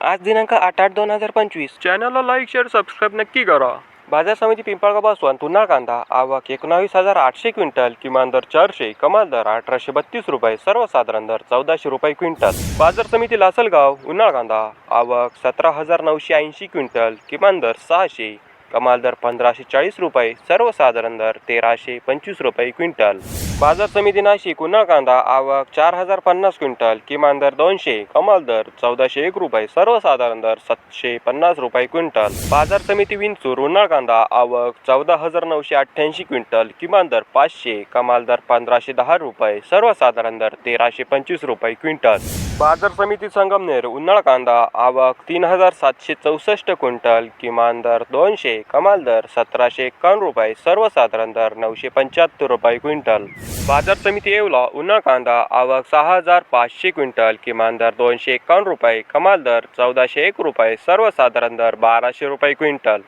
आज दिनांक आठ आठ दोन हजार पंचवीस. चॅनलला लाईक शेअर सबस्क्राईब नक्की करा. बाजार समिती पिंपळगाव बसवून पुन्हा कांदा आवक एकोणावीस हजार आठशे क्विंटल किमान दर चारशे कमाल दर अठराशे बत्तीस रुपये सर्वसाधारण दर चौदाशे रुपये क्विंटल. बाजार समिती लासलगाव उन्हाळ कांदा आवक सतरा हजार नऊशे ऐंशी क्विंटल किमान दर सहाशे. कमाल दर पंधराशे चाळीस रुपये सर्वसाधारण दर तेराशे पंचवीस रुपये क्विंटल. बाजार समिती नाशिक उन्हाळ कांदा आवक चार हजार पन्नास क्विंटल किमान दर दोनशे कमाल दर चौदाशे एक रुपये सर्वसाधारण दर सातशे पन्नास रुपये क्विंटल. बाजार समिती विंचूर उन्हाळ कांदा आवक चौदा हजार नऊशे अठ्ठ्याऐंशी क्विंटल किमान दर पाचशे कमाल दर पंधराशे दहा रुपये सर्वसाधारण दर तेराशे पंचवीस रुपये क्विंटल. बाजार समिती संगमनेर उन्हाळ कांदा आवक तीन हजार सातशे चौसष्ट क्विंटल किमान दर दोनशे कमाल दर सतराशे एकावन्न रुपये सर्वसाधारण दर नऊशे पंच्याहत्तर रुपये क्विंटल. बाजार समिती येवला उन्हाळ कांदा आवक सहा हजार पाचशे क्विंटल किमान दर दोनशे एकावन्न रुपये कमाल दर चौदाशे एक रुपये सर्वसाधारण दर बाराशे रुपये क्विंटल.